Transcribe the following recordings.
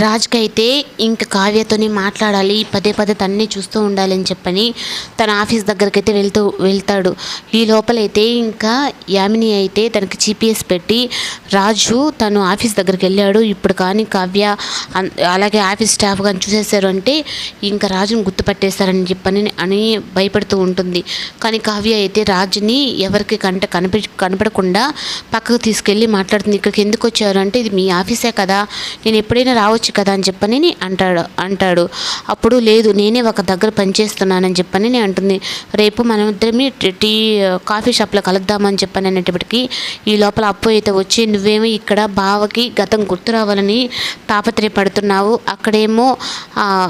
రాజ్కి అయితే ఇంక కావ్యతోని మాట్లాడాలి పదే పదే తన్నే చూస్తూ ఉండాలని చెప్పని తన ఆఫీస్ దగ్గరికి అయితే వెళ్తూ వెళ్తాడు. ఈ లోపలైతే ఇంకా యామిని అయితే తనకి జీపీఎస్ పెట్టి రాజు తను ఆఫీస్ దగ్గరికి వెళ్ళాడు. ఇప్పుడు కానీ కావ్య అలాగే ఆఫీస్ స్టాఫ్ కానీ చూసేశారు అంటే ఇంకా రాజుని గుర్తుపట్టేస్తారని చెప్పని అని భయపడుతూ ఉంటుంది. కానీ కావ్య అయితే రాజుని ఎవరికి కంట కనిపి కనపడకుండా పక్కకు తీసుకెళ్ళి మాట్లాడుతుంది. ఇక్కడికి ఎందుకు వచ్చారు అంటే ఇది మీ ఆఫీసే కదా. నేను ఎప్పుడైనా రావచ్చు కదా అని చెప్పని అంటాడు అంటాడు. అప్పుడు లేదు నేనే ఒక దగ్గర పనిచేస్తున్నానని చెప్పని అంటుంది. రేపు మనం ఇద్దరమే టీ- టీ కాఫీ షాప్లో కలుద్దామని చెప్పని అనేటప్పటికి ఈ లోపల అప్పు అయితే వచ్చి నువ్వేమో ఇక్కడ బావకి గతం గుర్తు రావాలని తాపత్రయపడుతున్నావు. అక్కడేమో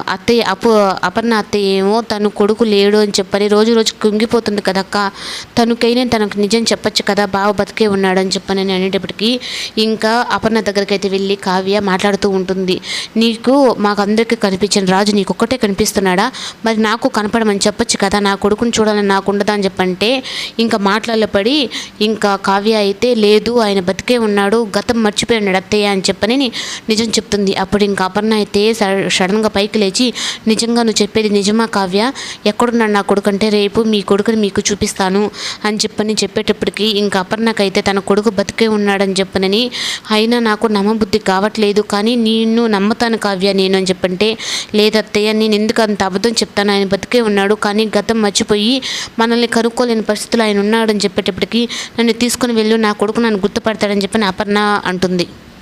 అత్తయ్య అప్పు అపర్ణ అత్తయ్య ఏమో తను కొడుకు లేడు అని చెప్పని రోజు రోజు కుంగిపోతుంది కదక్క. తనకైనా తనకు నిజం చెప్పచ్చు కదా బావ బతికే ఉన్నాడని చెప్పని అనేటప్పటికీ ఇంకా అపర్ణ దగ్గరికి అయితే వెళ్ళి కావ్య మాట్లాడుతూ ఉంటుంది. నీకు మాకందరికీ కనిపించిన రాజు నీకు ఒక్కటే కనిపిస్తున్నాడా? మరి నాకు కనపడమని చెప్పొచ్చు కదా? నా కొడుకుని చూడాలని నాకు ఉండదా అని చెప్పంటే ఇంకా మాట్లాడపడి ఇంకా కావ్య అయితే లేదు ఆయన బతికే ఉన్నాడు గతం మర్చిపోయి ఉన్నాడు అత్తయ్య అని చెప్పని నిజం చెప్తుంది. అప్పుడు ఇంకా అపర్ణ అయితే సడ- సడన్గా పైకి లేచి నిజంగా నువ్వు చెప్పేది నిజమా కావ్య? ఎక్కడున్నాడు నా కొడుకు అంటే రేపు మీ కొడుకుని మీకు చూపిస్తాను అని చెప్పని చెప్పేటప్పటికి ఇంకా అపర్ణకైతే తన కొడుకు బతికే ఉన్నాడని చెప్పనని అయినా నాకు నమ్మబుద్ధి కావట్లేదు కానీ నిన్ను నమ్ముతాను కావ్య నేను అని చెప్పంటే లేదత్తయ్య నేను ఎందుకు అంత అబద్ధం చెప్తాను? ఆయన బతికే ఉన్నాడు కానీ గతం మర్చిపోయి మనల్ని కనుక్కోలేని పరిస్థితులు ఆయన ఉన్నాడని చెప్పేటప్పటికి నన్ను తీసుకుని వెళ్ళు నా కొడుకు నన్ను గుర్తుపడతాడని చెప్పి అపర్ణ అంటుంది.